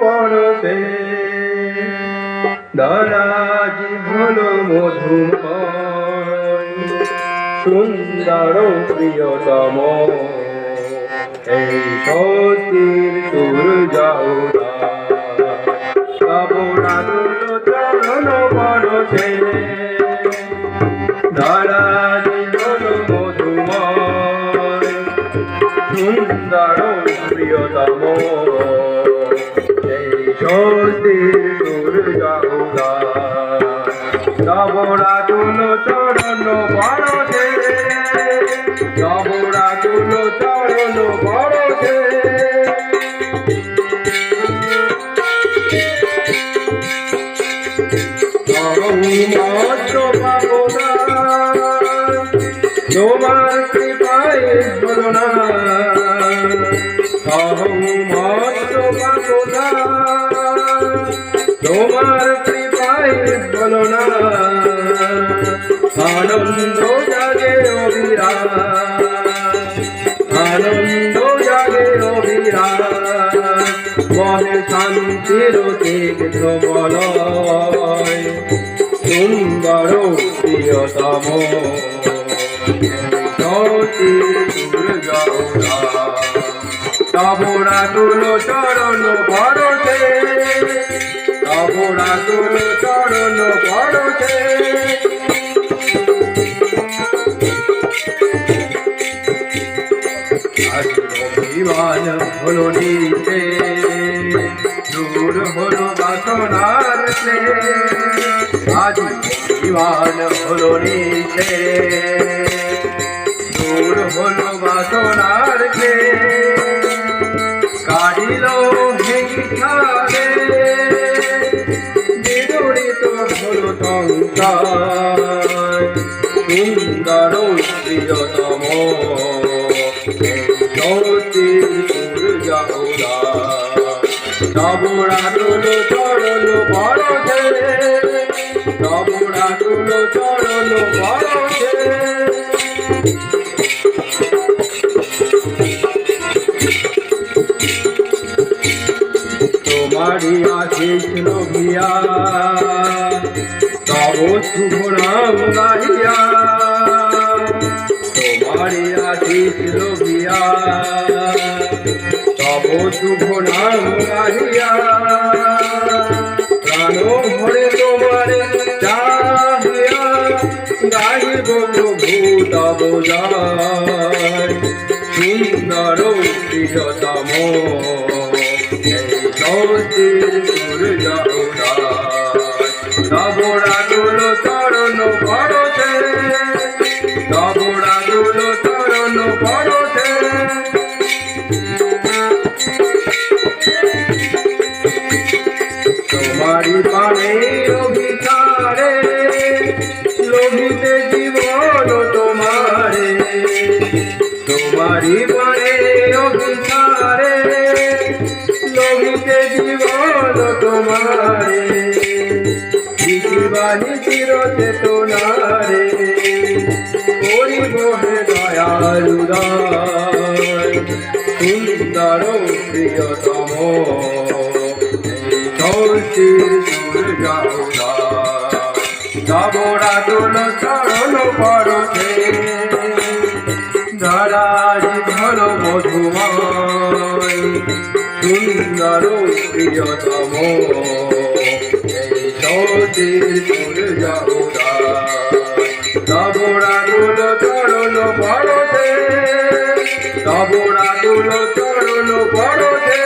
পরশে। দারাজি হলো মধুময়। সুন্দর প্রিয়তম। এই সতীর সুর যাও সুন্দর প্রিয়তম এই স্বস্তির সূর্য তবরা তুল চরণ বড়ছে তবরা তুল চরণ পাবনা তোমার কৃপায় হলো না অহং তোমার কৃপায় হলো না আনন্দ জাগে অবিরাম আনন্দ জাগে অবিরাম মনে শান্তির তীর্থ বলয় সুন্দর প্রিয়তম তবরা তুলো চরণ ভরতে তবরা তুলো চরণ ভরতে অভিমান হলো নিতে দূর হলো বাসনার আজ অভিমান হলো নিতে হলো বাসনার সে কাটিল ভেঙিখারে বিদরিত সুন্দর প্রিয়তম। জ্যোতি সূর্যা তবরা তুলো চরণ ভরতে তবরা তুলো চরণ ভরতে তোমারি আশিস লোভিয়া তব শুভ নাম গাহিয়া তোমারি আশিস লোভিয়া তব শুভ নাম গাহিয়া। প্রাণ ভরে তোমারে চাহিয়া গাইব প্রভু তব জয়। সুন্দর প্রিয়তম সৌতির সূর্য তবরা তুলো চরণ পরতে তবরা তুলো চরণ পরতে তোমারি পানে অভিচারে লোভিতে জীবন তোমারে তোমারি পানে অভিচারে। লোভিতে জীবন তোমারে জীবাহি চিরতে তোনারে করিব হে দয়ালুদয় সুন্দর প্রিয়তম সৌচির সূর্যা তবরা দোল চরণ পরতে ধরাজি ধর মধুময় সুন্দর প্রিয়তম এই সৌদে চলে যাও নবরাগুল তরল পরতে নবরাগুল তরল পরতে